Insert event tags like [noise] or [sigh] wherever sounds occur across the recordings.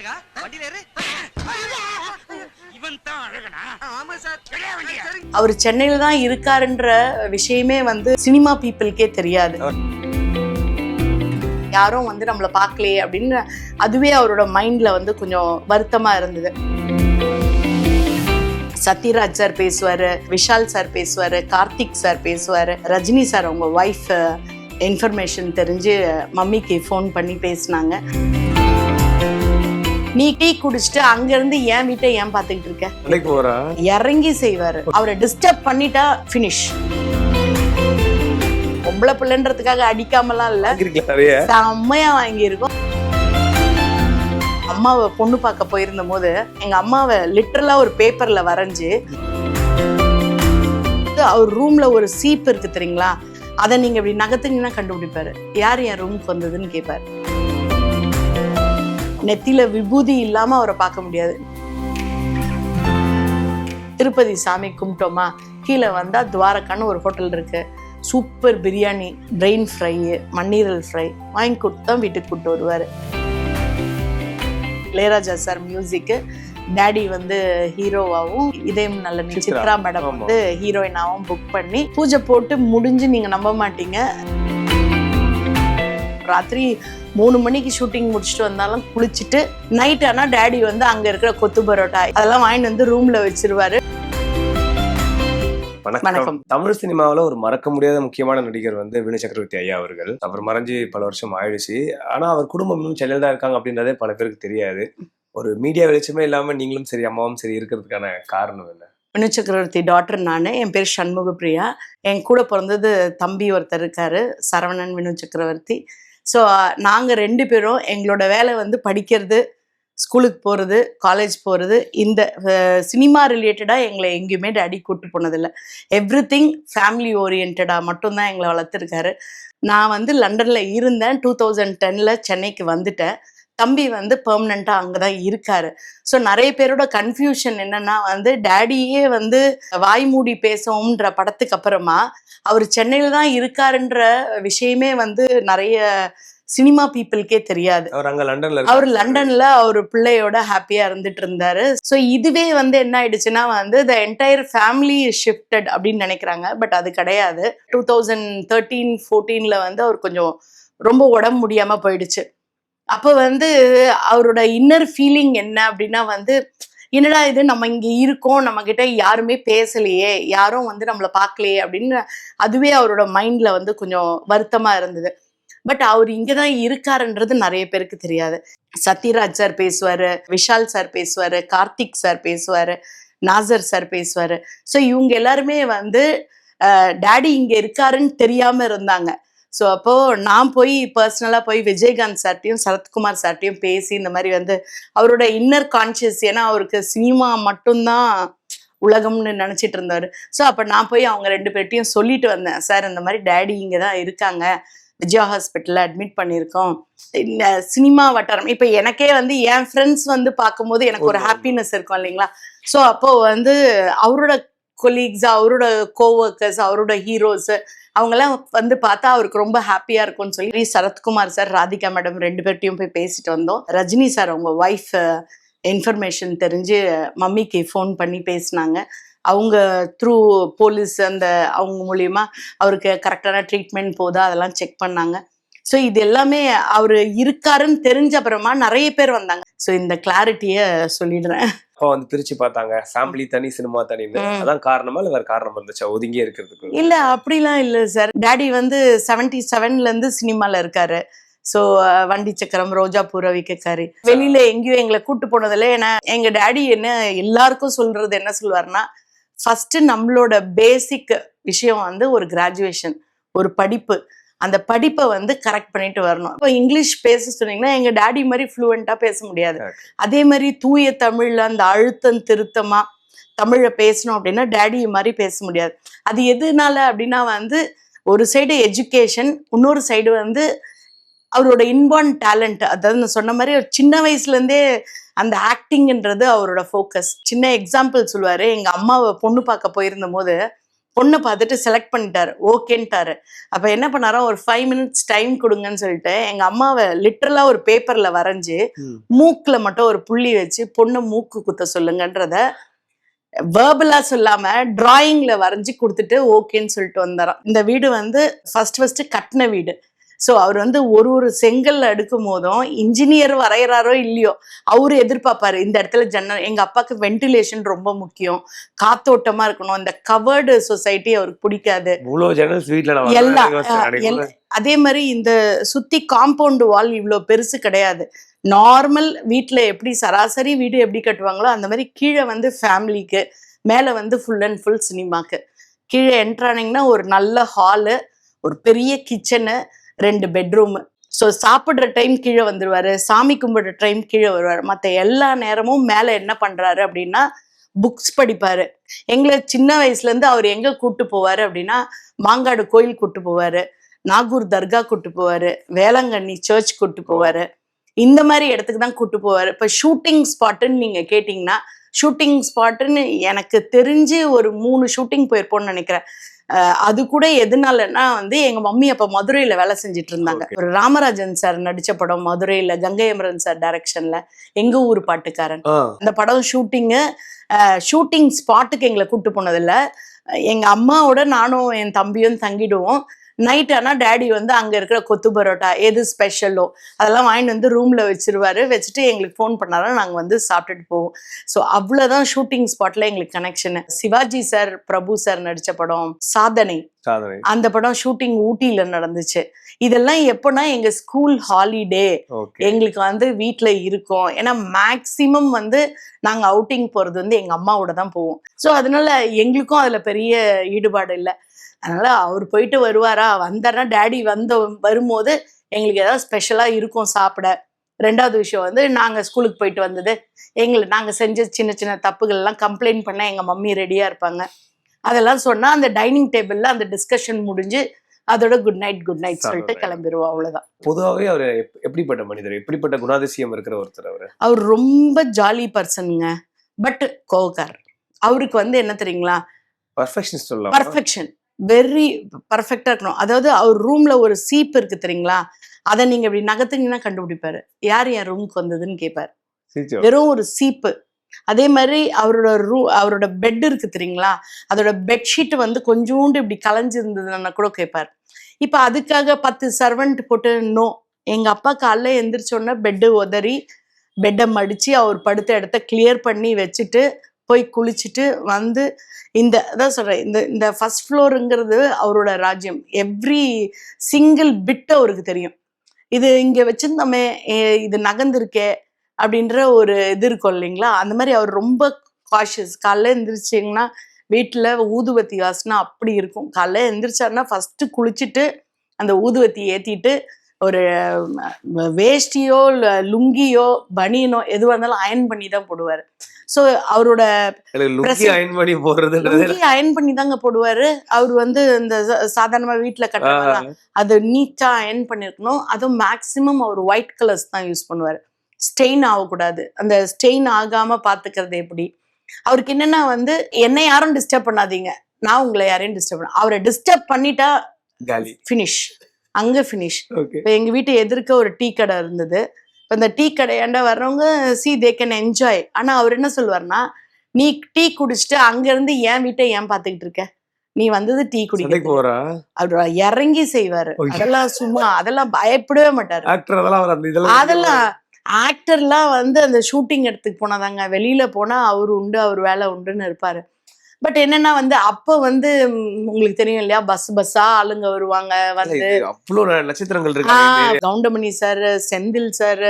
அழகா? வண்டியில ஏறு. இவன் தான் அழகனா? ஆமா சார். கிடையா வண்டியா அவர் சென்னையில தான் இருக்காருன்ற விஷயமே வந்து சினிமா பீப்புளுக்கே தெரியாது. யாரும் வந்து நம்மளை பார்க்கலையே அப்படின்னு அதுவே அவரோட மைண்ட்ல வந்து கொஞ்சம் வருத்தமா இருந்தது. சத்யராஜ் சார் பேசுவாரு விஷால் சார் பேசுவாரு கார்த்திக் சார் பேசுவாரு ரஜினி சார் அவங்க ஒய்ஃப் இன்ஃபர்மேஷன் தெரிஞ்சு மம்மிக்கு ஃபோன் பண்ணி பேசினாங்க. நீ டீ குடிச்சிட்டு அங்கிருந்து என் வீட்டை ஏன் பார்த்துக்கிட்டு இருக்க? போறா? இறங்கி செய்வாரு. அவரை டிஸ்டர்ப் பண்ணிட்டா ஃபினிஷ் பொம்பளை பிள்ளைன்றதுக்காக அடிக்காமலாம் இல்ல. செம்மையா வாங்கியிருக்கோம். அம்மாவை பொண்ணு பார்க்க போயிருந்த போது எங்க அம்மாவை லிட்டரலா ஒரு பேப்பர்ல வரைஞ்சு அவர் ரூம்ல ஒரு சீப் இருக்கு தெரியுங்களா? அதை நீங்க இப்படி நகர்த்துனீங்கன்னா கண்டுபிடிப்பாரு. யார் என் ரூமுக்கு வந்ததுன்னு கேட்பாரு நெத்தியில விபூதி இல்லாம அவரை பார்க்க முடியாது. திருப்பதி சாமி கும்பிட்டோமா? கீழே வந்தா துவாரகான்னு ஒரு ஹோட்டல் இருக்கு. சூப்பர் பிரியாணி பிரெயின் ஃப்ரை மண்ணீரல் ஃப்ரை. வாங்கி கொடுத்து தான் வீட்டுக்கு கூப்பிட்டு வருவார். இளையராஜா சார் மியூசிக்கு டேடி வந்து ஹீரோவாகவும் இதயம் நல்ல சித்ரா. மேடம். வந்து ஹீரோயினாவும் புக் பண்ணி பூஜை போட்டு முடிஞ்சு நீங்க நம்ப மாட்டீங்க. ராத்திரி மூணு மணிக்கு ஷூட்டிங் முடிச்சுட்டு வந்தாலும் குளிச்சுட்டு நைட் ஆனா டேடி வந்து அங்க இருக்கிற கொத்து பரோட்டா அதெல்லாம் வாங்கிட்டு வந்து ரூம்ல வச்சிருவாரு. வணக்கம். தமிழ் சினிமாவுல ஒரு மறக்க முடியாத முக்கியமான நடிகர் வந்து வினு சக்கரவர்த்தி ஐயா அவர்கள். அவர் மறைஞ்சு பல வருஷம் ஆயிடுச்சு. ஆனா அவர் குடும்பம் இன்னும் சென்னையில் தான் இருக்காங்க அப்படின்றதே பல பேருக்கு தெரியாது. ஒரு மீடியா வெளிச்சமே இல்லாம நீங்களும் சரி அம்மாவும் சரி இருக்கிறதுக்கான காரணம் என்ன? வினு சக்கரவர்த்தி டாக்டர் நான் என் பேர் சண்முக பிரியா என் கூட பிறந்தது தம்பி ஒருத்தர் இருக்காரு சரவணன் வினு சக்கரவர்த்தி. ஸோ நாங்கள் ரெண்டு பேரும் எங்களோட வேலை வந்து படிக்கிறது ஸ்கூலுக்கு போகிறது காலேஜ் போகிறது இந்த சினிமா ரிலேட்டடாக எங்களை எங்கேயுமே டேடி கூட்டு போனதில்லை. எவ்ரி திங் ஃபேமிலி ஓரியன்டாக மட்டும்தான் எங்களை வளர்த்துருக்காரு. நான் வந்து லண்டனில் இருந்தேன். டூ தௌசண்ட் டெனில் சென்னைக்கு வந்துட்டேன். தம்பி வந்து பெர்மனண்ட்டாக அங்கே தான் இருக்காரு. ஸோ நிறைய பேரோட கன்ஃபியூஷன் என்னன்னா வந்து டேடியே வந்து வாய்மூடி பேசவும்ன்ற படத்துக்கு அப்புறமா அவர் சென்னையில் தான் இருக்காருன்ற விஷயமே வந்து நிறைய சினிமா பீப்புளுக்கே தெரியாது. அவர் அங்க லண்டன்ல அவர். லண்டன்ல அவர் பிள்ளையோட ஹாப்பியா இருந்துட்டு இருந்தாரு ஸோ இதுவே வந்து என்ன ஆயிடுச்சுன்னா வந்து த என்டையர் ஃபேமிலி ஷிஃப்டட் அப்படின்னு நினைக்கிறாங்க. பட் அது கிடையாது. டூ தௌசண்ட் தேர்ட்டீன் ஃபோர்டீன்ல வந்து அவர் கொஞ்சம் ரொம்ப உடம்பு முடியாம போயிடுச்சு. அப்போ வந்து அவரோட இன்னர் ஃபீலிங் என்ன அப்படின்னா வந்து என்னடா இது நம்ம இங்கே இருக்கோம் நம்ம கிட்ட யாருமே பேசலையே யாரும் வந்து நம்மளை பார்க்கலையே அப்படின்னு அதுவே அவரோட மைண்ட்ல வந்து கொஞ்சம் வருத்தமா இருந்தது. பட் அவர் இங்கே தான் இருக்காருன்றது நிறைய பேருக்கு தெரியாது. சத்யராஜ் சார் பேசுவாரு விஷால் சார் பேசுவாரு கார்த்திக் சார் பேசுவாரு நாசர் சார் பேசுவாரு. ஸோ இவங்க எல்லாருமே வந்து டேடி இங்கே இருக்காருன்னு தெரியாமல் இருந்தாங்க. ஸோ அப்போ நான் போய் பர்சனலாக போய் விஜயகாந்த் சார்ட்டையும் சரத்குமார் சார்ட்டையும் பேசி இந்த மாதிரி வந்து அவரோட இன்னர் கான்சியஸ் ஏன்னா அவருக்கு சினிமா மட்டும்தான் உலகம்னு நினச்சிட்டு இருந்தாரு. ஸோ அப்போ நான் போய் அவங்க ரெண்டு பேர்ட்டையும் சொல்லிட்டு வந்தேன். சார் இந்த மாதிரி டேடி இங்கே தான் இருக்காங்க. விஜயா ஹாஸ்பிட்டலில் அட்மிட் பண்ணியிருக்கோம். இந்த சினிமா வட்டாரம். இப்போ எனக்கே வந்து என் ஃப்ரெண்ட்ஸ் வந்து பார்க்கும்போது எனக்கு ஒரு ஒரு- ஹாப்பினஸ் இருக்கும் இல்லைங்களா? ஸோ அப்போ வந்து அவரோட கொலீக்ஸ் அவரோட கோஒர்க்கர்ஸ் அவரோட ஹீரோஸ் அவங்கெல்லாம் வந்து பார்த்தா அவருக்கு ரொம்ப ஹாப்பியா இருக்கும்னு சொல்லி சரத்குமார் சார் ராதிகா மேடம் ரெண்டு பேர்ட்டையும் போய் பேசிட்டு வந்தோம். ரஜினி சார் அவங்க ஒய்ஃப் இன்ஃபர்மேஷன் தெரிஞ்சு மம்மிக்கு ஃபோன் பண்ணி பேசினாங்க. அவங்க த்ரூ போலீஸ் அந்த அவங்க மூலியமா அவருக்கு கரெக்டான ட்ரீட்மெண்ட் போதா அதெல்லாம் செக் பண்ணாங்க. ஸோ இது எல்லாமே அவர் இருக்காருன்னு தெரிஞ்ச அப்புறமா நிறைய பேர் வந்தாங்க. ஸோ இந்த கிளாரிட்டியை சொல்லிடுறேன். அப்பா வந்து பிரிச்சு பார்த்தாங்க. ஃபேமிலி தனி சினிமா தனின்னு. அதான் காரணமா இல்ல வேற காரணம் இருந்துச்சா ஒதுங்கி இருக்கிறதுக்கு. இல்ல அப்படிலாம் இல்ல சார். டாடி வந்து செவன்டி செவன்ல இருந்து சினிமால இருக்காரு. ஸோ வண்டி சக்கரம் ரோஜா பூர விக்கக்காரி வெளியில எங்கேயும் எங்களை கூட்டு போனதில்ல ஏன்னா எங்க டாடி என்ன எல்லாருக்கும் சொல்றது என்ன சொல்லுவாருன்னா ஃபர்ஸ்ட் நம்மளோட பேசிக் விஷயம் வந்து ஒரு கிராஜுவேஷன் ஒரு படிப்பு. அந்த படிப்பை வந்து கரெக்ட் பண்ணிட்டு வரணும். இப்போ இங்கிலீஷ் பேச சொன்னீங்கன்னா எங்க டாடி மாதிரி ஃப்ளூவெண்டா பேச முடியாது. அதே மாதிரி தூய தமிழ்ல அந்த அழுத்தம் திருத்தமா தமிழை பேசணும் அப்படின்னா டேடி மாதிரி பேச முடியாது. அது எதுனால அப்படின்னா வந்து ஒரு சைடு எஜுகேஷன் இன்னொரு சைடு வந்து அவரோட இன்பார்ன் டேலண்ட் அதாவது நான் சொன்ன மாதிரி ஒரு சின்ன வயசுல இருந்தே அந்த ஆக்டிங்ன்றது அவரோட ஃபோக்கஸ் சின்ன எக்ஸாம்பிள் சொல்லுவாரு. எங்க அம்மாவை பொண்ணு பார்க்க போயிருந்த போது பொண்ணை பார்த்துட்டு செலக்ட் பண்ணிட்டாரு. ஓகேன்ட்டாரு. அப்ப என்ன பண்ணாரோ ஒரு ஃபைவ் மினிட்ஸ் டைம் கொடுங்கன்னு சொல்லிட்டு எங்க அம்மாவை லிட்டரலா ஒரு பேப்பர்ல வரைஞ்சு. மூக்குல மட்டும் ஒரு புள்ளி வச்சு பொண்ணு மூக்கு குத்த சொல்லுங்கன்றத வேர்பலா சொல்லாம டிராயிங்ல வரைஞ்சு கொடுத்துட்டு ஓகேன்னு சொல்லிட்டு வந்தாராம். இந்த வீடு வந்து ஃபர்ஸ்ட் ஃபர்ஸ்ட் கட்டின வீடு. ஸோ அவர் வந்து ஒரு ஒரு செங்கல்ல அடுக்கும் போதும் இன்ஜினியர் வரைகிறாரோ இல்லையோ அவரு எதிர்பார்ப்பாரு இந்த இடத்துல ஜன்னல் எங்க அப்பாவுக்கு வென்டிலேஷன் ரொம்ப முக்கியம் காத்தோட்டமா இருக்கணும் இந்த கவர்டு சொசைட்டி அவருக்கு பிடிக்காது. இவ்வளவு ஜன்னல்ஸ் வீட்டுல நான் எல்லா, வரலாம்னு யோசிச்சேன். அஹ், அன்னைக்கு எல்லா- அதே மாதிரி இந்த சுத்தி காம்பவுண்ட் வால் இவ்வளோ பெருசு கிடையாது. நார்மல் வீட்டில் எப்படி சராசரி வீடு எப்படி கட்டுவாங்களோ அந்த மாதிரி கீழே வந்து ஃபேமிலிக்கு மேலே வந்து ஃபுல் அண்ட் ஃபுல் சினிமாக்கு கீழே என்ட்ரானிங்கன்னா ஒரு நல்ல ஹாலு ஒரு பெரிய கிச்சனு ரெண்டு பெட்ரூம் ஸோ சாப்பிட்ற டைம் கீழே வந்துருவாரு. சாமி கும்பிட்ற டைம் கீழே வருவார். மற்ற எல்லா நேரமும் மேலே என்ன பண்ணுறாரு அப்படின்னா புக்ஸ் படிப்பாரு. எங்களை சின்ன வயசுலேருந்து அவர் எங்கே கூட்டு போவார் அப்படின்னா மாங்காடு கோயில் கூட்டு போவார். நாகூர் தர்கா கூட்டு போவாரு. வேளாங்கண்ணி சர்ச் கூட்டு போவாரு. இந்த மாதிரி இடத்துக்கு தான் கூட்டு போவாரு. இப்போ ஷூட்டிங் ஸ்பாட்டுன்னு நீங்க கேட்டிங்கன்னா ஷூட்டிங் ஸ்பாட்டுன்னு எனக்கு தெரிஞ்சு ஒரு மூணு ஷூட்டிங் போயிருப்போம்னு நினைக்கிறேன். அது கூட எதனாலன்னா வந்து எங்க மம்மி அப்ப மதுரையில வேலை செஞ்சுட்டு இருந்தாங்க. ஒரு ராமராஜன் சார் நடிச்ச படம் மதுரையில கங்கை அமரன் சார் டைரக்ஷன்ல எங்க ஊர் பாட்டுக்காரன். அந்த படம் ஷூட்டிங்கு ஷூட்டிங் ஸ்பாட்டுக்கு எங்களை கூட்டு போனதில்ல. எங்க அம்மாவோட நானும் என் தம்பியும் தங்கிடுவோம். நைட் ஆனா டேடி வந்து அங்க இருக்கிற கொத்து பரோட்டா எது ஸ்பெஷலோ அதெல்லாம் வாங்கிட்டு வந்து ரூம்ல வச்சிருவாரு. வச்சுட்டு எங்களுக்கு ஃபோன் பண்ணாலும் நாங்க வந்து சாப்பிட்டுட்டு போவோம். ஸோ அவ்வளவுதான் ஷூட்டிங் ஸ்பாட்ல எங்களுக்கு connection Sivaji sir Prabhu sir நடிச்ச படம் சாதனை. அந்த படம் ஷூட்டிங் ஊட்டியில நடந்துச்சு. இதெல்லாம் எப்போனா எங்க ஸ்கூல் ஹாலிடே எங்களுக்கு வந்து வீட்டில் இருக்கோம். ஏன்னா மேக்சிமம் வந்து நாங்கள் அவுட்டிங் போகிறது வந்து எங்கள் அம்மாவோட தான் போவோம். ஸோ அதனால எங்களுக்கும் அதில் பெரிய ஈடுபாடு இல்லை. அதனால அவர் போயிட்டு வருவாரா? வந்தாருன்னா டேடி வந்த வரும்போது எங்களுக்கு ஏதாவது ஸ்பெஷலாக இருக்கும் சாப்பிட. ரெண்டாவது விஷயம் வந்து நாங்கள் ஸ்கூலுக்கு போயிட்டு வந்தது. எங்களை நாங்கள் செஞ்ச சின்ன சின்ன தப்புகள்லாம் கம்ப்ளைண்ட் பண்ண எங்கள் மம்மி ரெடியாக இருப்பாங்க. அதெல்லாம் சொன்னால் அந்த டைனிங் டேபிளில் அந்த டிஸ்கஷன் முடிஞ்சு அதோட குட் நைட் குட் நைட் சொல்லிட்டு. கிளம்பிடுவோம் அவ்வளோதான் பொதுவாகவே அவர் எப்- எப்படிப்பட்ட மனிதர்? எப்படிப்பட்ட குணாதிசயம் இருக்கிற ஒருத்தர் அவர்? அவர் ரொம்ப ஜாலி பர்சனுங்க பட் கோவக்கார் அவருக்கு வந்து என்ன தெரியுங்களா? பர்ஃபெக்ஷன் சொல்லலாம்? பர்ஃபெக்ஷன் வெரி பர்ஃபெக்டா இருக்கணும். அதாவது அவர் ரூம்ல ஒரு சீப் இருக்கு தெரியுங்களா? அதை நீங்க இப்படி நகர்த்துனீங்கன்னா கண்டுபிடிப்பாரு. யார் என் ரூமுக்கு வந்ததுன்னு கேட்பாரு வெறும் ஒரு சீப்பு அதே மாதிரி அவரோட ரூ அவரோட பெட் இருக்கு தெரியுங்களா? அதோட பெட்ஷீட் வந்து கொஞ்சோண்டு இப்படி கலைஞ்சிருந்ததுன்னா கூட கேட்பார் இப்போ அதுக்காக பத்து சர்வெண்ட் போட்டு நோ எங்க அப்பா காலைல எந்திரிச்சோடனே பெட்டு உதறி பெட்டை மடிச்சு அவர் படுத்த இடத்த கிளியர் பண்ணி வச்சுட்டு போய் குளிச்சுட்டு வந்து இந்த அதான் சொல்றேன் இந்த இந்த ஃபர்ஸ்ட் ஃப்ளோருங்கிறது அவரோட ராஜ்யம். எவ்ரி சிங்கிள் பிட் அவருக்கு தெரியும். இது இங்கே வச்சிருந்தோமே இது நகர்ந்துருக்கே அப்படின்ற ஒரு இது இருக்கும் இல்லைங்களா? அந்த மாதிரி அவர் ரொம்ப காஷியஸ் காலைல எழுந்திரிச்சிங்கன்னா வீட்டில் ஊதுவத்தி வாசனை அப்படி இருக்கும். காலைல எழுந்திரிச்சாருன்னா ஃபர்ஸ்ட் குளிச்சுட்டு அந்த ஊதுவத்தி ஏத்திட்டு ஒரு வேஷ்டியோ லுங்கியோ பனியனோ எதுவாக இருந்தாலும் அயன் பண்ணி தான் போடுவார். ஸோ அவரோட அயன் பண்ணி லுங்கி அயன் பண்ணி தாங்க போடுவாரு. அவர் வந்து இந்த ச- சாதாரணமா வீட்டுல கட்டுறாங்க அது நீட்டா அயன் பண்ணிருக்கணும். அதுவும் மேக்சிமம் அவர் ஒயிட் கலர்ஸ் தான் யூஸ் பண்ணுவார். ஸ்டெயின் ஆகக்கூடாது. அந்த ஸ்டெயின் ஆகாம பாத்துக்கிறது எப்படி? அவருக்கு என்னன்னா வந்து என்னை யாரும் டிஸ்டர்ப் பண்ணாதீங்க. நான் உங்களை யாரையும் டிஸ்டர்ப் பண்ண அவரை டிஸ்டர்ப் பண்ணிட்டா ஃபினிஷ் அங்க ஃபினிஷ் இப்போ எங்க வீட்டு எதிர்க்க ஒரு டீ கடை இருந்தது. இப்போ இந்த டீ கடையாண்ட வர்றவங்க சி தே கேன் என்ஜாய் ஆனா அவர் என்ன சொல்லுவார்னா நீ டீ குடிச்சிட்டு அங்க இருந்து என் வீட்டை ஏன் பாத்துக்கிட்டு இருக்க? நீ வந்தது டீ குடிக்க போறா? அவர் இறங்கி செய்வாரு. அதெல்லாம் சும்மா அதெல்லாம் பயப்படவே மாட்டாரு. அதெல்லாம் ஆக்டர்லாம் வந்து அந்த ஷூட்டிங் இடத்துக்கு போனாதாங்க. வெளியில போனா அவர் உண்டு அவர் வேலை உண்டுன்னு இருப்பாரு. பட் என்னன்னா வந்து அப்ப வந்து உங்களுக்கு தெரியும் இல்லையா? பஸ் பஸ்ஸா ஆளுங்க வருவாங்க வந்து அவ்வளோ நட்சத்திரங்கள் இருக்காங்க ஆஹ் Goundamani sir Senthil sir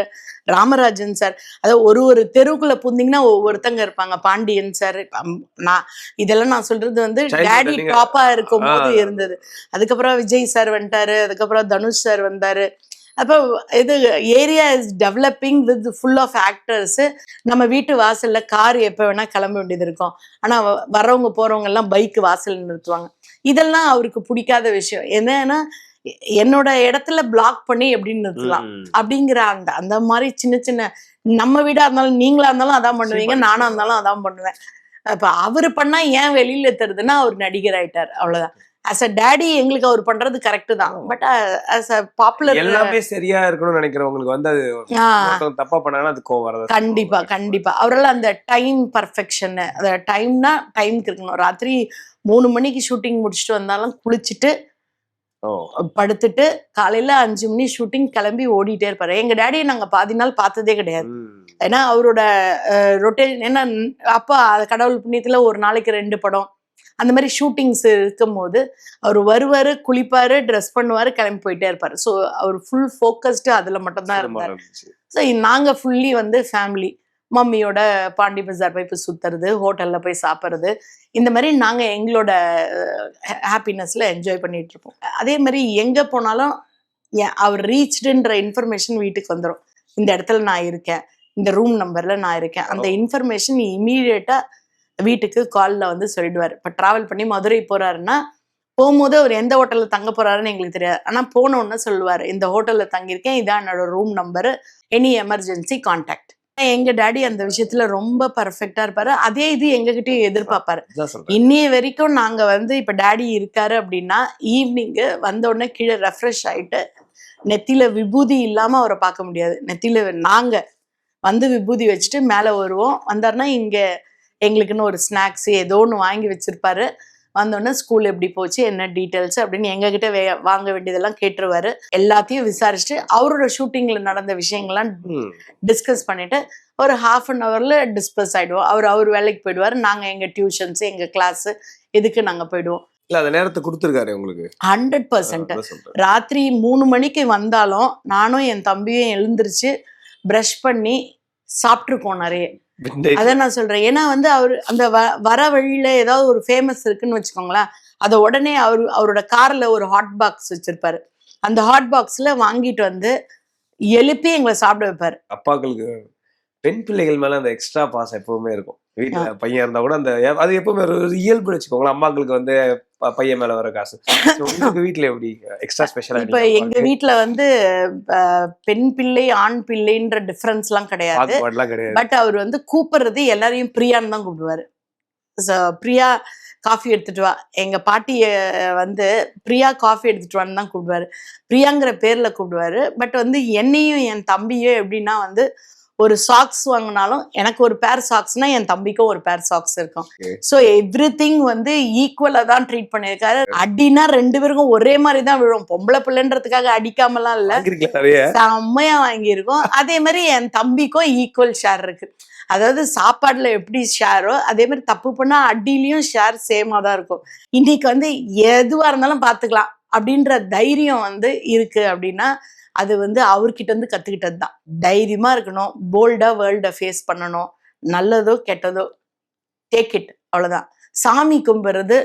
Ramarajan sir அதாவது ஒரு ஒரு தெருவுக்குள்ள புந்தீங்கன்னா ஒவ்வொருத்தங்க இருப்பாங்க. பாண்டியன் சார் நான் இதெல்லாம் நான் சொல்றது வந்து டேடி டாப்பா இருக்கும் போது. இருந்தது. அதுக்கப்புறம் விஜய் சார் வந்துட்டாரு. அதுக்கப்புறம் தனுஷ் சார் வந்தாரு. அப்போ இது area is developing with full of actors நம்ம வீட்டு வாசல்ல கார் எப்போ வேணா கிளம்ப வேண்டியது இருக்கும். ஆனா வ- வர்றவங்க போறவங்க எல்லாம் பைக் வாசல்ல நிறுத்துவாங்க. இதெல்லாம் அவருக்கு பிடிக்காத விஷயம். என்னன்னா என்னோட இடத்துல பிளாக் பண்ணி எப்படி நிறுத்தலாம். அப்படிங்கிற அந்த அந்த மாதிரி சின்ன சின்ன நம்ம வீடா இருந்தாலும் நீங்களா இருந்தாலும் அதான் பண்ணுவீங்க நானா இருந்தாலும் அதான் பண்ணுவேன். அப்ப அவரு பண்ணா ஏன் வெளியில தெரியுதுன்னா அவர் நடிகர் ஆயிட்டார். அவ்வளவுதான். ஆஸ் அ டேடி எங்களுக்கு அவர் பண்றது கரெக்ட் தான். பட் ஆஸ் அ பாப்புலர் எல்லாமே சரியா இருக்கணும்னு நினைக்கிறவங்களுக்கு வந்து அது தப்பா பண்ணாங்கன்னா அது கோவம் வரதா. கண்டிப்பா கண்டிப்பா. அவரால் அந்த டைம் பர்ஃபெக்ஷன் அந்த டைம்னா டைம்க்கு இருக்கணும். ராத்திரி மூணு மணிக்கு ஷூட்டிங் முடிச்சுட்டு வந்தாலும் குளிச்சுட்டு படுத்துட்டு காலையில அஞ்சு மணி ஷூட்டிங் கிளம்பி ஓடிட்டே இருப்பாரு. எங்க டேடியை நாங்க பாதி நாள் பார்த்ததே கிடையாது. ஏன்னா அவரோட ரொட்டேஷன் ஏன்னா அப்பா கடவுள் புண்ணியத்துல ஒரு நாளைக்கு ரெண்டு படம். அந்த மாதிரி ஷூட்டிங்ஸ் இருக்கும் போது அவர் வருவாரு குளிப்பாரு ட்ரெஸ் பண்ணுவாரு கிளம்பி போயிட்டே இருப்பாரு. ஸோ அவர் ஃபுல் ஃபோக்கஸ்டு அதுல மட்டும்தான் இருந்தார். ஸோ நாங்க ஃபுல்லி வந்து ஃபேமிலி மம்மியோட பாண்டி பஜார் போய் போய் சுத்துறது ஹோட்டல்ல போய் சாப்பிட்றது இந்த மாதிரி நாங்க எங்களோட ஹாப்பினஸ்ல என்ஜாய் பண்ணிட்டு இருப்போம். அதே மாதிரி எங்க போனாலும் அவர் ரீச்டுன்ற இன்ஃபர்மேஷன் வீட்டுக்கு வந்துடும் இந்த இடத்துல நான் இருக்கேன் இந்த ரூம் நம்பர்ல நான் இருக்கேன். அந்த இன்ஃபர்மேஷன் இம்மீடியட்டா வீட்டுக்கு கால்ல வந்து சொல்லிடுவார். இப்போ டிராவல் பண்ணி மதுரை போறாருன்னா போகும்போது அவர் எந்த ஹோட்டல்ல தங்க போறாருன்னு எங்களுக்கு தெரியாது. ஆனா போன உடனே சொல்லுவார் இந்த ஹோட்டல்ல தங்கியிருக்கேன் இதான் என்னோட room number any emergency contact எங்க டாடி அந்த விஷயத்துல ரொம்ப பர்ஃபெக்டா இருப்பாரு. அதே இது எங்ககிட்டயும் எதிர்பார்ப்பாரு. இன்னைய வரைக்கும் நாங்க வந்து இப்ப டாடி இருக்காரு அப்படின்னா ஈவினிங்கு வந்த உடனே கீழே ரெஃப்ரெஷ் ஆயிட்டு நெத்தியில விபூதி இல்லாம அவரை பார்க்க முடியாது. நெத்தியில நாங்க வந்து விபூதி வச்சுட்டு மேல வருவோம். வந்தாருன்னா இங்க எங்களுக்குன்னு ஒரு ஸ்நாக்ஸ் ஏதோ ஒன்று வாங்கி வச்சிருப்பாரு. வந்தோடனே ஸ்கூல் எப்படி போச்சு என்ன டீட்டெயில்ஸ் அப்படின்னு எங்ககிட்ட வே வாங்க வேண்டியதெல்லாம் கேட்டுருவாரு. எல்லாத்தையும் விசாரிச்சுட்டு அவரோட ஷூட்டிங்ல நடந்த விஷயங்கள்லாம். டிஸ்கஸ் பண்ணிட்டு ஒரு ஹாஃப் அன் ஹவர்ல டிஸ்பஸ் ஆயிடுவோம். அவர் அவர் வேலைக்கு போயிடுவார் நாங்க எங்க டியூஷன்ஸ் எங்க கிளாஸ் இதுக்கு நாங்க போயிடுவோம். இல்ல அந்த நேரத்தை கொடுத்துருக்காரு உங்களுக்கு? Hundred percent. ராத்திரி மூணு மணிக்கு வந்தாலும் நானும் என் தம்பியும் எழுந்திருச்சு ப்ரஷ் பண்ணி சாப்பிட்ருக்கோம் நிறைய. அதை நான் சொல்றேன். ஏன்னா வந்து அவர் அந்த வர வழியில ஏதாவது ஒரு ஃபேமஸ் இருக்குன்னு வச்சுக்கோங்களேன் அதை உடனே அவர் அவரோட கார்ல ஒரு ஹாட் பாக்ஸ் வச்சிருப்பாரு. அந்த ஹாட் பாக்ஸ்ல வாங்கிட்டு வந்து எழுப்பி எங்களை சாப்பிட வைப்பாரு. அப்பாக்களுக்கு பெண் பிள்ளைகள் மேல அந்த எக்ஸ்ட்ரா பாசம் எப்பவுமே இருக்கும். வீட்டுல பையன் இருந்தா கூட அந்த அது எப்பவுமே ஒரு இயல்பு வச்சுக்கோங்களேன். அம்மாக்களுக்கு வந்து பையன் மேல வர காசு. உங்களுக்கு வீட்டுல எப்படி எக்ஸ்ட்ரா ஸ்பெஷலா இப்ப எங்க வீட்ல வந்து பெண் பிள்ளை ஆண் பிள்ளைன்ற டிஃபரன்ஸ் எல்லாம் கிடையாது. பட் அவர் வந்து கூப்பிடுறது எல்லாரையும் பிரியான்னு தான் கூப்பிடுவாரு. பிரியா காஃபி எடுத்துட்டு வா. எங்க பாட்டிய வந்து பிரியா காஃபி எடுத்துட்டு வான்னு தான் கூப்பிடுவாரு. பிரியாங்கிற பேர்ல கூப்பிடுவாரு. பட் வந்து என்னையும் என் தம்பியும் எப்படின்னா வந்து ஒரு சாக்ஸ் வாங்கினாலும் எனக்கு ஒரு பேர் சாக்ஸ்னா என் தம்பிக்கும் ஒரு பேர் சாக்ஸ் இருக்கும். ஸோ எவ்ரி வந்து ஈக்குவலா தான் ட்ரீட் பண்ணியிருக்காரு. அடினா ரெண்டு பேருக்கும் ஒரே மாதிரி தான் விழும். பொம்பளை பிள்ளைன்றதுக்காக அடிக்காமலாம் இல்ல. செம்மையா வாங்கியிருக்கோம். அதே மாதிரி என் தம்பிக்கும் ஈக்குவல் ஷேர் இருக்கு. அதாவது சாப்பாடுல எப்படி ஷேரோ அதே மாதிரி தப்பு பண்ணா அடியிலயும் ஷேர் சேமா தான் இருக்கும். இன்னைக்கு வந்து எதுவா இருந்தாலும் பாத்துக்கலாம். அப்படின்ற தைரியம் வந்து இருக்கு அப்படின்னா அது வந்து அவர்கிட்ட இருந்து கத்துக்கிட்டது தான் தைரியமா இருக்கணும் போல்டா வேர்ல்ட ஃபேஸ் பண்ணணும் நல்லதோ கெட்டதோ டேக் இட் அவ்வளவுதான். சாமி கும்பிட்றது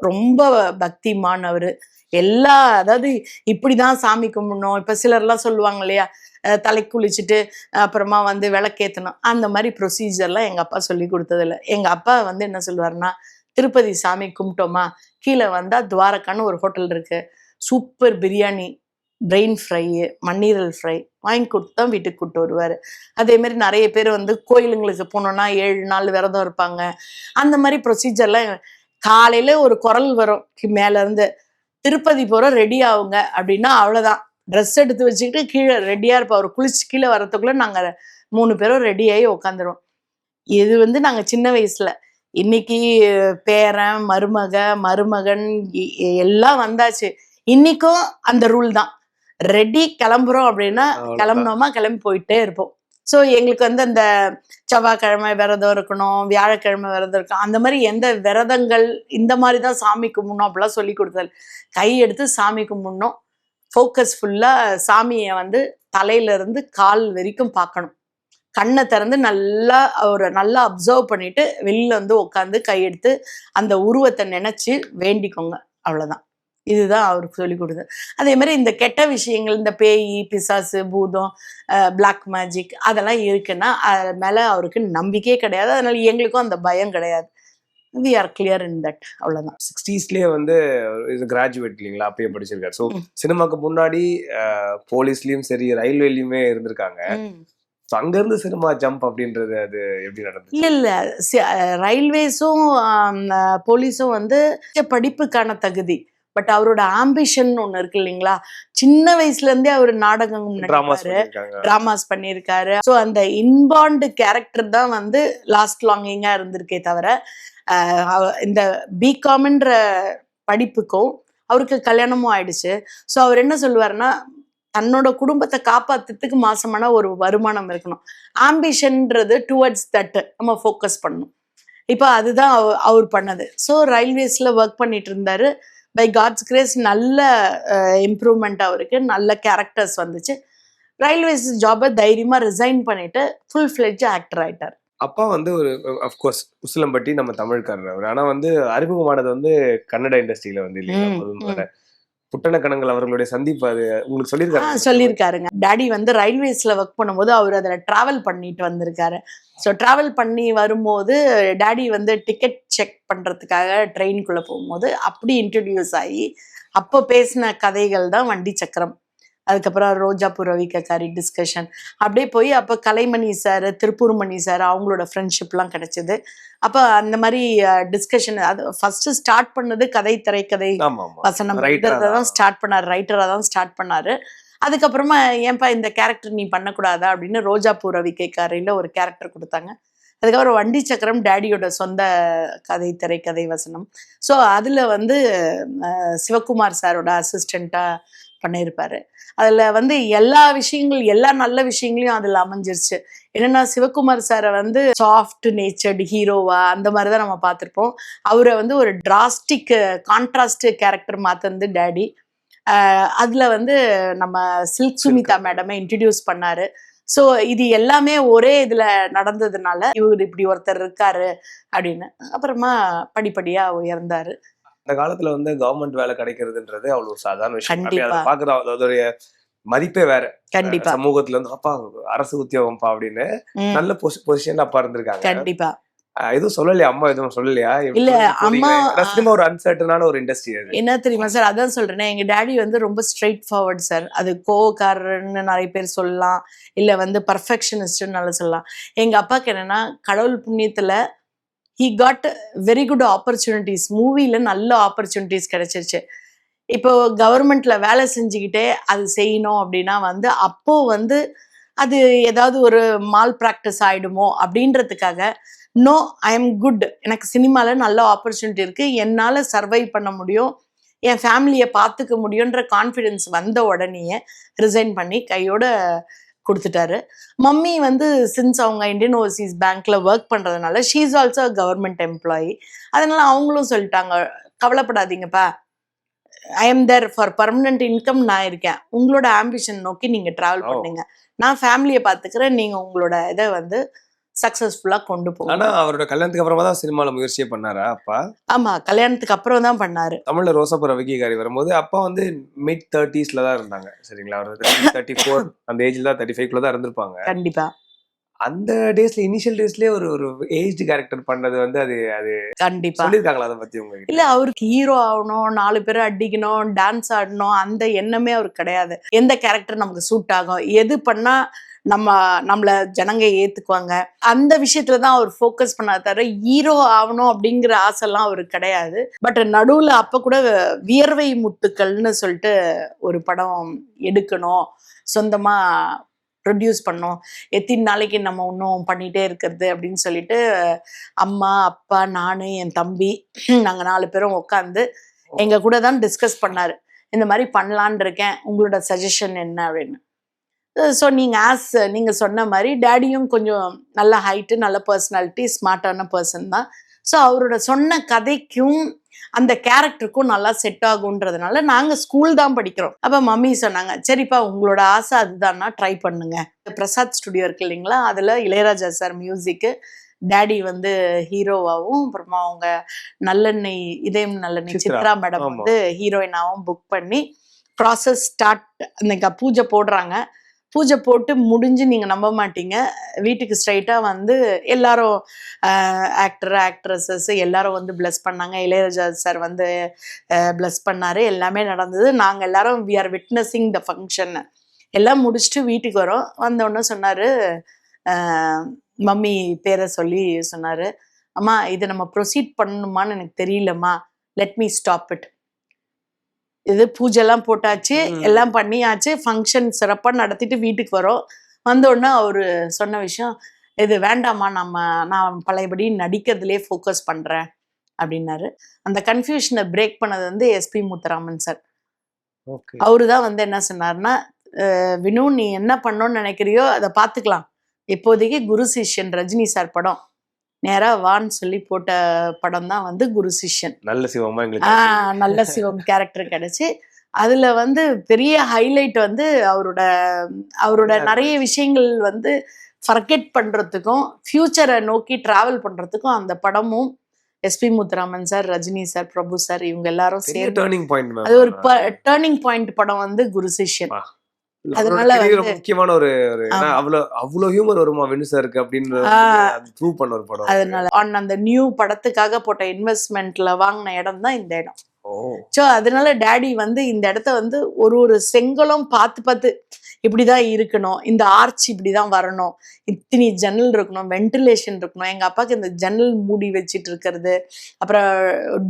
ரொம்ப பக்திமானவர். எல்லா அதாவது இப்படிதான் சாமி கும்பிடணும். இப்ப சிலர்லாம் சொல்லுவாங்க இல்லையா தலை குளிச்சுட்டு அப்புறமா வந்து விளக்கேத்தணும். அந்த மாதிரி ப்ரொசீஜர்லாம் எங்க அப்பா சொல்லி கொடுத்ததில்ல. எங்க அப்பா வந்து என்ன சொல்லுவாருன்னா திருப்பதி சாமி கும்பிட்டோமா? கீழே வந்தா துவாரக்கான்னு ஒரு ஹோட்டல் இருக்கு. சூப்பர் பிரியாணி பிரெயின் ஃப்ரை மண்ணீரல் ஃப்ரை வாங்கி கொடுத்து தான் வீட்டுக்கு கூப்பிட்டு வருவார். அதே மாதிரி நிறைய பேர் வந்து கோயிலுங்களுக்கு போனோம்னா ஏழு நாள் விரதம் இருப்பாங்க. அந்த மாதிரி ப்ரொசீஜர்லாம் காலையில ஒரு குரல் வரும். மேலேருந்து திருப்பதி போகிற ரெடி ஆகுங்க அப்படின்னா அவ்வளோதான் ட்ரெஸ் எடுத்து வச்சுக்கிட்டு கீழே ரெடியாக இருப்பா. அவர் குளிச்சு கீழே வரத்துக்குள்ளே நாங்கள் மூணு பேரும் ரெடியாகி உட்காந்துருவோம் இது வந்து நாங்கள் சின்ன வயசில். இன்னைக்கு பேரன் மருமக மருமகன் எல்லாம் வந்தாச்சு. இன்னைக்கும் அந்த ரூல் தான். ரெடி கிளம்புறோம் அப்படின்னா. கிளம்புனோமா கிளம்பி போயிட்டே இருப்போம். ஸோ எங்களுக்கு வந்து அந்த செவ்வாய்க்கிழமை விரதம் இருக்கணும் வியாழக்கிழமை விரதம் இருக்கணும் அந்த மாதிரி எந்த விரதங்கள் இந்த மாதிரி தான் சாமி கும்பிடணும் அப்படிலாம் சொல்லி கொடுத்தது கை எடுத்து சாமி கும்பிடணும். ஃபோக்கஸ் ஃபுல்லாக சாமியை வந்து தலையில இருந்து கால் வரைக்கும் பார்க்கணும். கண்ணை திறந்து நல்லா அவரை நல்லா அப்சர்வ் பண்ணிட்டு வெளியில வந்து உட்காந்து கையெடுத்து அந்த உருவத்தை நினைச்சு வேண்டிக்கோங்க. அவ்வளவுதான். இதுதான் அவருக்கு சொல்லி கொடுத்தது. அதே மாதிரி இந்த கெட்ட விஷயங்கள் இந்த பேய் பிசாசு பூதம் பிளாக் மேஜிக் அதெல்லாம் இருக்குன்னா அது மேல அவருக்கு நம்பிக்கையே கிடையாது. அதனால எங்களுக்கும் அந்த பயம் கிடையாது. We are clear in that அவ்வளவுதான். சிக்ஸ்டீஸ்லயே வந்து இது கிராஜுவேட் இல்லைங்களா? அப்பயே படிச்சிருக்காரு. ஸோ. சினிமாக்கு முன்னாடி போலீஸ்லயும் சரி ரயில்வேலயுமே இருந்திருக்காங்க. ம். So அங்க இருந்து சினிமா ஜம்ப் அப்படின்றது அது எப்படி நடந்துச்சு? இல்ல இல்ல. ரயில்வேஸும் போலீஸும் வந்து படிப்புக்கான தகுதி. பட் அவரோட ஆம்பிஷன் ஒண்ணு இருக்கு இல்லைங்களா? சின்ன வயசுல இருந்தே அவர் நாடகம் நடிப்பாரு. டிராமாஸ் பண்ணியிருக்காரு ஸோ அந்த இன்பாண்டு கேரக்டர் தான் வந்து லாஸ்ட் லாங்கிங்கா இருந்திருக்கே தவிர இந்த பிகாம்ன்ற படிப்புக்கும் அவருக்கு கல்யாணமும் ஆயிடுச்சு. ஸோ அவர் என்ன சொல்லுவாருன்னா தன்னோட குடும்பத்தை காப்பாத்துறதுக்கு மாசமான ஒரு வருமானம் இருக்கணும். ஆம்பிஷன்ன்றது டுவர்ட்ஸ் தட் நம்ம ஃபோக்கஸ் பண்ணணும். இப்போ அதுதான் அவ- அவர் பண்ணது. ஸோ ரயில்வேஸில் ஒர்க் பண்ணிட்டு இருந்தாரு. பை காட்ஸ் கிரேஸ் நல்ல இம்ப்ரூவ்மெண்ட் அவருக்கு நல்ல கேரக்டர்ஸ் வந்துச்சு. ரயில்வேஸ் ஜாபை தைரியமாக ரிசைன் பண்ணிட்டு ஃபுல் ஃப்ளெட்ஜ் ஆக்டர் ஆயிட்டார். அப்பா வந்து ஒரு அஃப்கோர்ஸ் உசிலம்பட்டி நம்ம தமிழ்காரர் அவர். ஆனா வந்து அறிமுகமானது வந்து கன்னட இண்டஸ்ட்ரியில வந்து இல்லையா ம், அவர்களுடைய சந்திப்பு அது உங்களுக்கு சொல்லியிருக்காரு? சொல்லியிருக்காருங்க. டாடி வந்து ரயில்வேஸ்ல ஒர்க் பண்ணும்போது அவர் அதில் ட்ராவல் பண்ணிட்டு வந்திருக்காரு. ஸோ டிராவல் பண்ணி வரும்போது டாடி வந்து டிக்கெட் செக் பண்றதுக்காக ட்ரெயின்குள்ளே போகும்போது அப்படி இன்ட்ரடியூஸ் ஆகி அப்போ பேசின கதைகள் தான் வண்டி சக்கரம். அதுக்கப்புறம் ரோஜாப்பூர் ரவிக்கக்காரி டிஸ்கஷன் அப்படியே போய் அப்போ கலைமணி சார் திருப்பூர்மணி சார் அவங்களோட ஃப்ரெண்ட்ஷிப்லாம் கிடைச்சது. அப்போ அந்த மாதிரி டிஸ்கஷன் அது ஃபர்ஸ்ட் ஸ்டார்ட் பண்ணது கதை திரைக்கதை வசனம். தான். ஸ்டார்ட் பண்ணார். ரைட்டராக தான் ஸ்டார்ட் பண்ணாரு. அதுக்கப்புறமா ஏன்பா இந்த கேரக்டர் நீ பண்ணக்கூடாதா அப்படின்னு ரோஜாப்பூ ரவிக்கைக்காரையில் ஒரு கேரக்டர் கொடுத்தாங்க. அதுக்கப்புறம் வண்டி சக்கரம் டேடியோட சொந்த கதை திரைக்கதை வசனம். ஸோ அதில் வந்து சிவகுமார் சாரோட அசிஸ்டண்ட்டாக பண்ணியிருப்பாரு அதில் வந்து எல்லா விஷயங்கள் எல்லா நல்ல விஷயங்களையும் அதில் அமைஞ்சிருச்சு. என்னன்னா சிவகுமார் சாரை வந்து சாஃப்ட் நேச்சர்டு ஹீரோவா அந்த மாதிரி தான் நம்ம பார்த்துருப்போம். அவரை வந்து ஒரு டிராஸ்டிக் கான்ட்ராஸ்ட் கேரக்டர் மாத்தந்து டேடி அதுல வந்து நம்ம சில்க் சுமிதா மேடமை இன்ட்ரடியூஸ் பண்ணாரு. ஸோ இது எல்லாமே ஒரே இதுல நடந்ததுனால இவர் இப்படி ஒருத்தர் இருக்காரு அப்படின்னு. அப்புறமா படிப்படியா உயர்ந்தாரு. அந்த காலத்துல வந்து கவர்மெண்ட் வேலை கிடைக்கிறதுன்றது அவ்வளவு ஒரு சாதாரண விஷயம். அதை பாக்குற அதோடைய மதிப்பே வேற. கண்டிப்பா. சமூகத்துல இருந்து அப்பா அரசு உத்தியோகம்ப்பா அப்படின்னு நல்ல பொசிஷன்ல அப்பா இருந்திருக்காங்க. கண்டிப்பா. எதுவும் சொல்லலையா? அம்மா எதுவும் சொல்லலையா? இல்ல, அம்மா, சினிமா ஒரு அன்சர்டனான ஒரு இண்டஸ்ட்ரி அது. என்ன தெரியுமா சார்? அதான் சொல்றேனே எங்க டாடி வந்து ரொம்ப ஸ்ட்ரெயிட் ஃபார்வர்ட் சார். அது கோவக்காரர்னு நிறைய பேர் சொல்லலாம். இல்ல வந்து பர்ஃபெக்ஷனிஸ்ட்னு நல்லா சொல்லலாம். எங்க அப்பாக்கு என்னன்னா கடவுள் புண்ணியத்துல he got very good opportunities மூவியில் நல்ல ஆப்பர்ச்சுனிட்டிஸ் கிடைச்சிருச்சு. இப்போ கவர்மெண்ட்ல வேலை செஞ்சுக்கிட்டே அது செய்யணும் அப்படின்னா வந்து அப்போ வந்து அது ஏதாவது ஒரு மால் ப்ராக்டிஸ் ஆயிடுமோ அப்படின்றதுக்காக நோ ஐ எம் குட் எனக்கு சினிமாவில் நல்ல ஆப்பர்ச்சுனிட்டி இருக்கு. என்னால் சர்வை பண்ண முடியும். என் ஃபேமிலியை பார்த்துக்க முடியுன்ற கான்ஃபிடென்ஸ் வந்த உடனேயே ரிசைன் பண்ணி கையோட கொடுத்துட்டாரு. மம்மி வந்து சின்ஸ் அவங்க இந்தியன் ஓவர்சீஸ் பேங்க்ல ஒர்க் பண்றதுனால she is also government employee அதனால அவங்களும் சொல்லிட்டாங்க கவலைப்படாதீங்கப்பா. I am there for permanent income நான் இருக்கேன். உங்களோட ஆம்பிஷன் நோக்கி நீங்க டிராவல் Oh. பண்ணுங்க. நான் ஃபேமிலியை பார்த்துக்கிறேன் நீங்க உங்களோட இதை வந்து சக்சஸ்ஃபுல்லா கொண்டு போங்க ஆனா அவரோட கல்யாணத்துக்கு அப்புறமா தான் சினிமால முயற்சியே பண்ணாரா அப்பா? ஆமா கல்யாணத்துக்கு அப்புறம் தான் பண்ணாரு. தமிழ்ல ரோசாபுர விக்கிகாரி வரும்போது அப்பா வந்து மிட் தேர்ட்டிஸ்ல தான் இருந்தாங்க. சரிங்களா? அவர் தேர்ட்டி ஃபோர் அந்த ஏஜ்ல தான் தேர்ட்டி ஃபைவ்ல தான் இருந்திருப்பாங்க. கண்டிப்பா. அந்த டேஸ்ல இனிஷியல் டேஸ்லயே ஒரு ஒரு ஏஜ் கேரக்டர் பண்ணது வந்து அது அது கண்டிப்பா. சொல்லிருக்காங்களா அதை பத்தி உங்ககிட்ட? இல்ல அவருக்கு ஹீரோ ஆகணும் நாலு பேரை அடிக்கணும் டான்ஸ் ஆடணும் அந்த எண்ணமே அவருக்கு கிடையாது. எந்த கேரக்டர் நமக்கு சூட் ஆகும் எது பண்ணா நம்ம நம்மள ஜனங்க ஏத்துக்குவாங்க அந்த விஷயத்துல தான் அவர் ஃபோக்கஸ் பண்ணாத தவிர ஹீரோ ஆகணும் அப்படிங்கிற ஆசைலாம் அவருக்கு கிடையாது. பட் நடுவுல அப்ப கூட வியர்வை முத்துக்கள்னு சொல்லிட்டு ஒரு படம் எடுக்கணும் சொந்தமா ப்ரொடியூஸ் பண்ணோம். எத்தனை நாளைக்கு நம்ம இன்னும் பண்ணிகிட்டே இருக்கிறது அப்படின்னு சொல்லிட்டு அம்மா அப்பா நான் என் தம்பி நாங்கள் நாலு பேரும் உட்காந்து எங்கள் கூட தான் டிஸ்கஸ் பண்ணார். இந்த மாதிரி பண்ணலான் இருக்கேன். உங்களோட சஜஷன் என்ன அப்படின்னு. ஸோ நீங்கள் ஆஸ் நீங்கள் சொன்ன மாதிரி டேடியும் கொஞ்சம் நல்ல ஹைட்டு நல்ல பர்சனாலிட்டி ஸ்மார்ட்டான பர்சன் தான். ஸோ அவரோட சொன்ன கதைக்கும் அந்த கேரக்டருக்கும் நல்லா செட் ஆகுன்றதுனால நாங்கள் ஸ்கூல் தான் படிக்கிறோம் அப்போ மம்மி சொன்னாங்க சரிப்பா உங்களோட ஆசை அதுதான்னா ட்ரை பண்ணுங்க பிரசாத் ஸ்டுடியோ இருக்கு இல்லைங்களா அதில் இளையராஜா சார் மியூசிக்கு டேடி வந்து ஹீரோவாகவும் அப்புறமா அவங்க நல்லெண்ணெய் இதயம் நல்லெண்ணெய் சித்ரா. மேடம். வந்து ஹீரோயினாவும் புக் பண்ணி ப்ராசஸ் ஸ்டார்ட் அன்னைக்கு பூஜை போடுறாங்க பூஜை போட்டு முடிஞ்சு நீங்கள் நம்ப மாட்டீங்க. வீட்டுக்கு ஸ்ட்ரைட்டாக வந்து எல்லாரும் ஆக்டர் ஆக்ட்ரஸஸ் எல்லாரும் வந்து பிளஸ் பண்ணாங்க. இளையராஜா சார் வந்து பிளஸ் பண்ணார். எல்லாமே நடந்தது. நாங்கள் எல்லாரும் we are witnessing the function எல்லாம் முடிச்சுட்டு வீட்டுக்கு வரோம். வந்தோடனே சொன்னார் மம்மி பேரை சொல்லி சொன்னார். அம்மா இதை நம்ம ப்ரொசீட் பண்ணணுமான்னு எனக்கு தெரியலம்மா. லெட் மீ ஸ்டாப் இட் இது பூஜைலாம் போட்டாச்சு. எல்லாம் பண்ணியாச்சு ஃபங்க்ஷன் சிறப்பாக நடத்திட்டு வீட்டுக்கு வரோம். வந்த உடனே அவரு சொன்ன விஷயம் இது வேண்டாம்மா நம்ம நான் பழையபடி நடிக்கிறதுலே ஃபோக்கஸ் பண்றேன் அப்படின்னாரு. அந்த கன்ஃபியூஷனை பிரேக் பண்ணது வந்து எஸ்பி முத்துராமன் சார் அவரு தான் வந்து என்ன சொன்னார்னா "அஹ் வினு நீ என்ன பண்ணணும்னு நினைக்கிறியோ அதை பார்த்துக்கலாம். இப்போதைக்கு குரு சிஷ்யன் ரஜினி சார் படம். நேரா வான்னு சொல்லி போட்ட படம் தான் வந்து குரு சிஷ்யன். நல்ல சிவமா எங்களுக்கு நல்ல சிவம் [laughs] கேரக்டர் கிடைச்சு. அதுல வந்து பெரிய ஹைலைட் வந்து அவரோட அவரோட நிறைய விஷயங்கள் வந்து ஃபர்கெட் பண்றதுக்கும் ஃபியூச்சரை நோக்கி டிராவல் பண்றதுக்கும் அந்த படமும் SP Muthuraman sir Rajini sir Prabhu sir இவங்க எல்லாரும் சேர்ந்து அது ஒரு டேர்னிங் பாயிண்ட் படம் வந்து குரு சிஷ்யன். அதனால முக்கியமான ஒரு. அவ்வளவு அவ்வளவு ஹியூமர் வருமா வெனு சாருக்கு அப்படின்னு. ப்ரூவ் பண்ண ஒரு படம் அதனால on அந்த நியூ படத்துக்காக போட்ட இன்வெஸ்ட்மெண்ட்ல வாங்கின இடம் தான் இந்த இடம் ஸோ அதனால டேடி வந்து இந்த இடத்த வந்து ஒரு ஒரு செங்கலும் பார்த்து பார்த்து இப்படிதான் இருக்கணும். இந்த ஆர்ச் இப்படிதான் வரணும். இத்தனி ஜன்னல் இருக்கணும் வென்டிலேஷன் இருக்கணும். எங்க அப்பாவுக்கு இந்த ஜன்னல் மூடி வச்சிட்டு இருக்கிறது அப்புறம்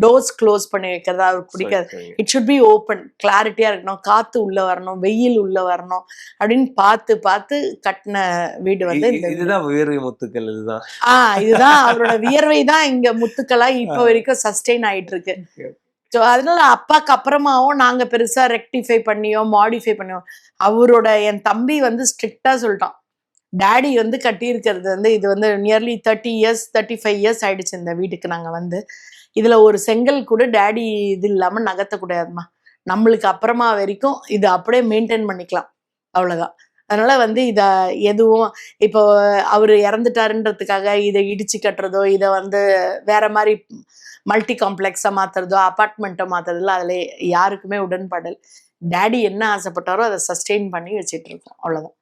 டோர்ஸ் க்ளோஸ் பண்ணி வைக்கிறது அவருக்கு பிடிக்காது. இட் ஷுட் பி ஓப்பன் கிளாரிட்டியா இருக்கணும். காத்து உள்ள வரணும் வெயில் உள்ள வரணும் அப்படின்னு பார்த்து பார்த்து கட்டின வீடு வந்து இதுதான் வேர்வை முத்துக்கள் இதுதான். ஆஹ் இதுதான் அவரோட வியர்வை தான் இங்க முத்துக்களா இப்ப வரைக்கும் சஸ்டெயின் ஆயிட்டு இருக்கு. [laughs] ஸோ அதனால அப்பாக்கு அப்புறமாவும் நாங்க பெருசா ரெக்டிஃபை பண்ணியோ மாடிஃபை பண்ணியோ அவரோட என் தம்பி வந்து ஸ்ட்ரிக்டாக சொல்லிட்டான். டேடி வந்து கட்டியிருக்கிறது வந்து இது வந்து nearly thirty years thirty five years ஆயிடுச்சு இந்த வீட்டுக்கு நாங்க வந்து. இதுல ஒரு செங்கல் கூட டேடி இது இல்லாம நகர்த்தக்கூடாதுமா நம்மளுக்கு அப்புறமா வரைக்கும் இது அப்படியே மெயின்டைன் பண்ணிக்கலாம். அவ்வளவுதான். அதனால வந்து இத எதுவும் இப்போ அவர் இறந்துட்டாருன்றதுக்காக இதை இடிச்சு கட்டுறதோ இதை வந்து வேற மாதிரி மல்டி காம்ப்ளெக்ஸை மாற்றுறதோ அப்பார்ட்மெண்ட்டை மாத்துறதுல அதில் யாருக்குமே உடன்பாடல். டேடி என்ன ஆசைப்பட்டாரோ அதை சஸ்டெயின் பண்ணி வச்சிட்டு இருக்கோம். அவ்வளவுதான்.